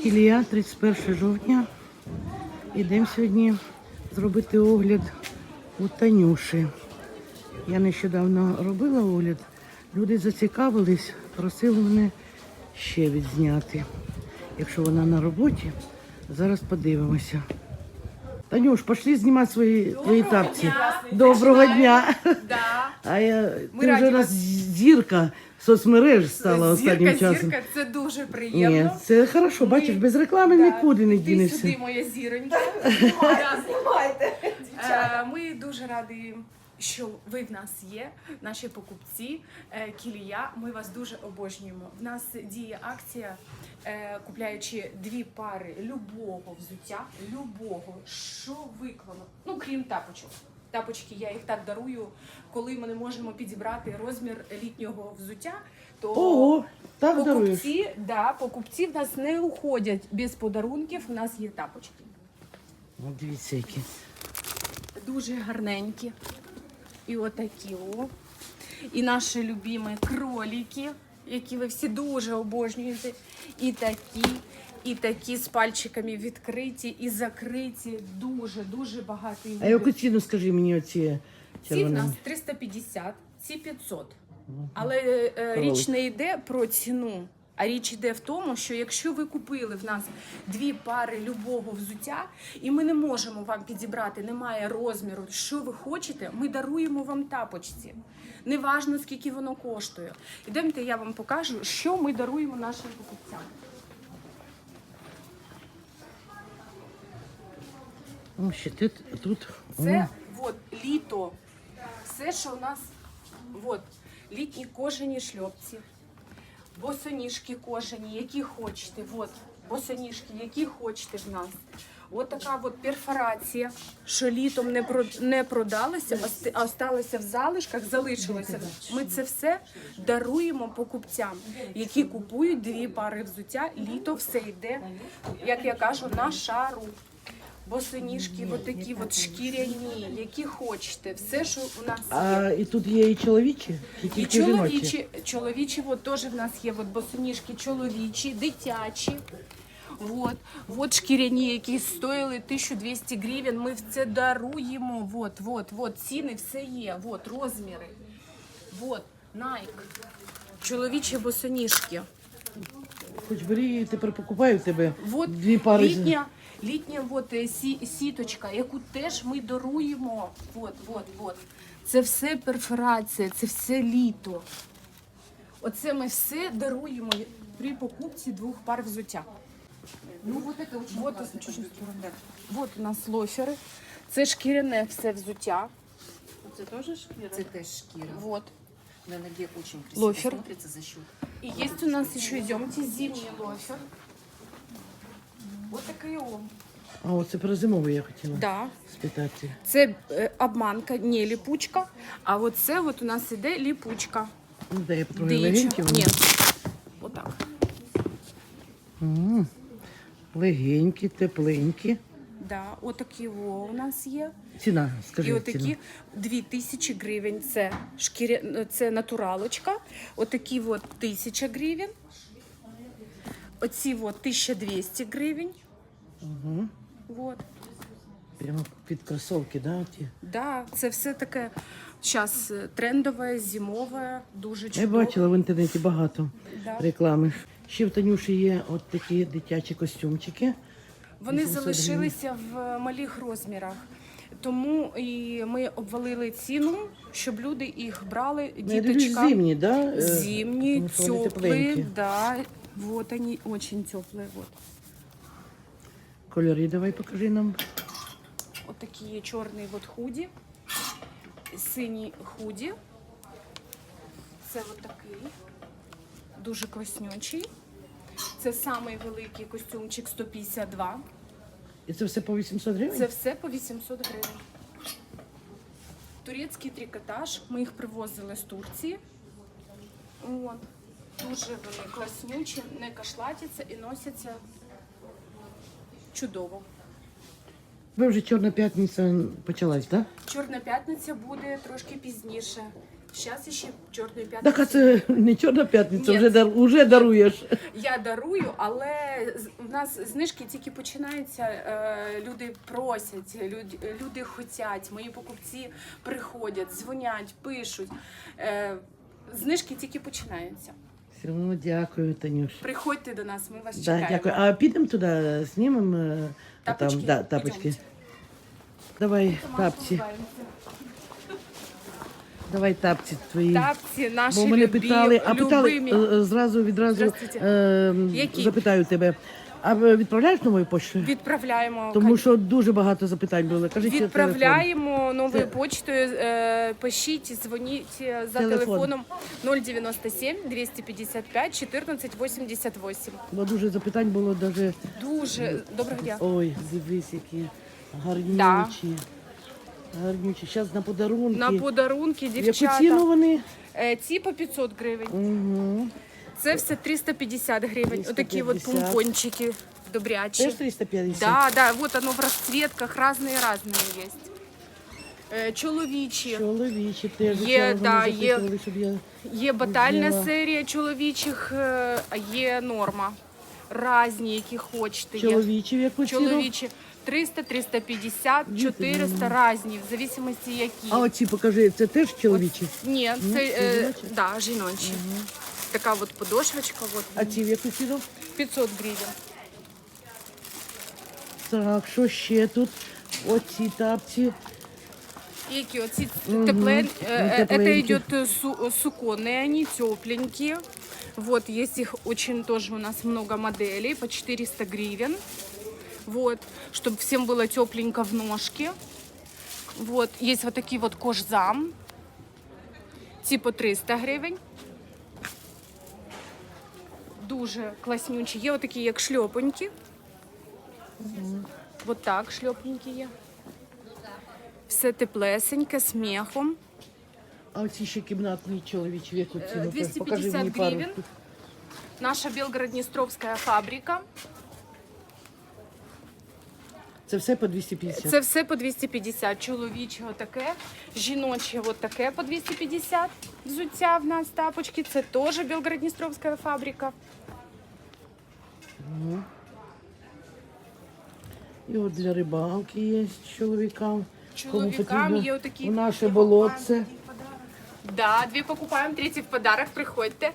Ілія, 31 жовтня. Ідемо сьогодні зробити огляд у Танюші. Я нещодавно робила огляд. Люди зацікавились, просили мене ще відзняти. Якщо вона на роботі, зараз подивимося. Танюш, пішли знімати свої твої тапці. Доброго дня. Да. А я Ми ти раді вже у нас вас- зірка соцмереж стала останнім зірка, часом. зірка, це дуже Ні, приємно. це хорошо, бачиш, без реклами Да. нікуди не Ти дінешся. сюди, моя зіронька. Знімайте. Е, Ми дуже раді, що ви в нас є, наші покупці. Е, Кілія, ми вас дуже обожнюємо. В нас діє акція, е, купляючи дві пари любого взуття, любого, що виконано, ну крім тапочок. Тапочки, я їх так дарую, коли ми не можемо підібрати розмір літнього взуття. То Ого, так даруєш. покупці, да, покупці в нас не уходять без подарунків. У нас є тапочки. От дивіться, які. Дуже гарненькі. І отакі о. І наші любимі кролики, які ви всі дуже обожнюєте. І такі, і такі з пальчиками відкриті і закриті. Дуже, дуже багато. А яку ціну скажи мені оці Ці в нас 350, ці 500. Але е, е, річ не йде про ціну. А річ йде в тому, що якщо ви купили в нас дві пари любого взуття, і ми не можемо вам підібрати, немає розміру, що ви хочете, ми даруємо вам тапочці. Неважно, скільки воно коштує. Ідемте, я вам покажу, що ми даруємо нашим покупцям. Ще тут. Це от, літо. Все, що у нас от, літні кожані шльопці, босоніжки кожані, які хочете. От, босоніжки, які хочете в нас. От така от перфорація, що літом не, про, не продалася, а а осталося в залишках, залишилося. Ми це все даруємо покупцям, які купують дві пари взуття. Літо все йде, як я кажу, на шару. Босоніжки, от такі от шкіряні, які хочете, все, що у нас є. А і тут є і чоловічі, і І тільки жіночі. чоловічі, чоловічі, от теж в нас є от босоніжки чоловічі, дитячі. От, от шкіряні, які стоїли 1200 гривень. Ми це даруємо. От, от, от, ціни все є. От, розміри. От, Nike. Чоловічі босоніжки. Хоч бери, тепер покупаю в тебе От дві пари. літня, літня от, е, сі, сіточка, яку теж ми даруємо. От, от, от. Це все перфорація, це все літо. Оце ми все даруємо при покупці двох пар взуття. Ну вот это очень Вот, классно. чуть-чуть От у нас лофери. Це шкіряне все взуття. Це тоже шкіра? Це теж шкіра. Вот. На ноге очень красиво Лофер. смотрится за счет. И есть у нас еще, идемте, зимний лофер. Вот такий о. А оце про зимовий я хотіла Да. спитати. Це е, обманка, не ліпучка. А от це от у нас іде ліпучка. Ну, дай я потрогаю Дича. легенькі. вони. Ні. Отак. М, Легенькі, тепленькі. Да. Отакі о у нас є. Ціна, скажи. І ціну. отакі 2000 гривень. Це шкіря, це натуралочка. Отакі от 1000 гривень. Оці от 1200 гривень. Угу. Вот. Прямо під кросовки, да, ті? Да, це все таке зараз трендове, зимове, дуже Я чудово. бачила в інтернеті багато Да. реклами. Ще в Танюші є от такі дитячі костюмчики. Вони 800 залишилися в малих розмірах. Тому і ми обвалили ціну, щоб люди їх брали Ну, я дивлюсь, діточкам. зимні, да? е, Зимние, тому що вони теплые, тепленькі. да. Вот они, очень теплые. Вот. Кольори давай покажи нам. Вот такие чорний вот худі, синій худі. Це от такий, дуже класнючий. Це самий великий костюмчик 152. І це все по 800 гривень? Це все по 800 гривень. Турецький трикотаж. Ми їх привозили з Турції. От. Дуже вони класнючі, не кашлатяться і носяться чудово. Ви вже Чорна п'ятниця почалась, так? Чорна п'ятниця буде трошки пізніше. Зараз ще чорної Так, а це не чорна п'ятниця, Ні. вже, дар, вже даруєш. Я дарую, але з- в нас знижки тільки починаються. е, Люди просять, люди, люди хочуть, мої покупці приходять, дзвонять, пишуть. Е, Знижки тільки починаються. Все одно дякую, Танюш. Приходьте до нас, ми вас Да, чекаємо. дякую. А підемо туди, знімемо е, Тапочки? там, да, тапочки. Ідемте. Давай тапці, давай тапці твої. Тапці наші Бо мене любі, питали, а питали любимі. е, е, зразу відразу Здравствуйте. е, Які? запитаю тебе. А ви відправляєш новою поштою? Відправляємо. Тому що дуже багато запитань було. Кажіть. Відправляємо новою Це- почтою. е, Пишіть, дзвоніть е, за Телефон. телефоном 097 255 14 88. Бо дуже запитань було даже. Дуже доброго дня. Ой, дивись, які гарнючі. Гарнючі. Зараз на подарунки. На подарунки, Яку дівчата. ціну вони? Е, Ці по 500 гривень. Угу. Це все 350 гривень. Отакі от 350. помпончики добрячі. Теж 350? Да, да, вот оно в расцветках, разные-разные есть. Е, Чоловічі. Чоловічі теж. Є, да, є. Є батальна Взяла. серія чоловічих, е, а є норма. Разні, які хочете. Чоловічі яку ціну? Чоловічі 300, 350, 400 різні, в зависимості які. А оці покажи, це теж чоловічі? Ні, це це е, жіночі? да, жіночі. Така от подошвочка, от, А ці в яку ціну? 500 гривень. Так, що ще тут? Оці тапці. Які оці Мгм. теплен... Ну, э, э, Это тепленькі. идет э, су- суконные, они тепленькие. Вот, есть их очень тоже у нас много моделей, по 400 гривен. Вот, чтобы всем было тепленько в ножке. Вот, есть вот такие вот кожзам. Типа 300 гривень. Дуже класнючі. Є отакі, як шльопоньки. Вот так шльопонькі є. Все теплесеньке, сміхом. А оці ще кімнатні чоловічі в яку Е, ціну? 250 Покажи мені пару. гривень. Наша Белгород-Дністровська фабрика. Це все по 250? Це все по 250. Чоловіче отаке, жіноче отаке по 250. Взуття в нас тапочки. Це теж Белгород-Дністровська фабрика. І от для рибалки є чоловікам. Чоловікам є отакі. У наше болотце. Да, дві покупаємо, третій в подарок. Приходьте.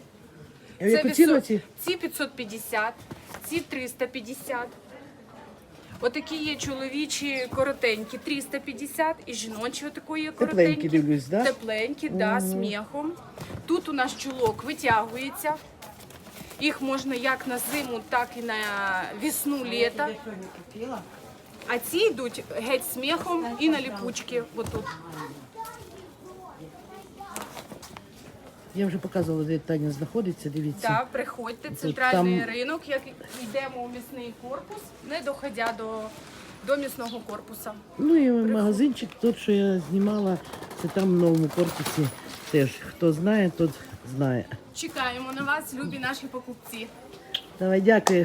Яку висо- ці 550, ці 350. Отакі є чоловічі коротенькі 350 і жіночі отакої коротенькі. Тепленькі дивлюсь, да? Тепленькі, да, з мехом. Тут у нас чулок витягується. Їх можна як на зиму, так і на весну, літо. А ці йдуть геть з мехом і на ліпучки. Отут. Я вже показувала, де Таня знаходиться, дивіться. Так, приходьте, центральний там- ринок, як йдемо у місний корпус, не доходя до, до місного корпуса. Ну і магазинчик, тот, що я знімала, це там в новому корпусі теж. Хто знає, тот знає. Чекаємо на вас, любі наші покупці. Давай, дякую.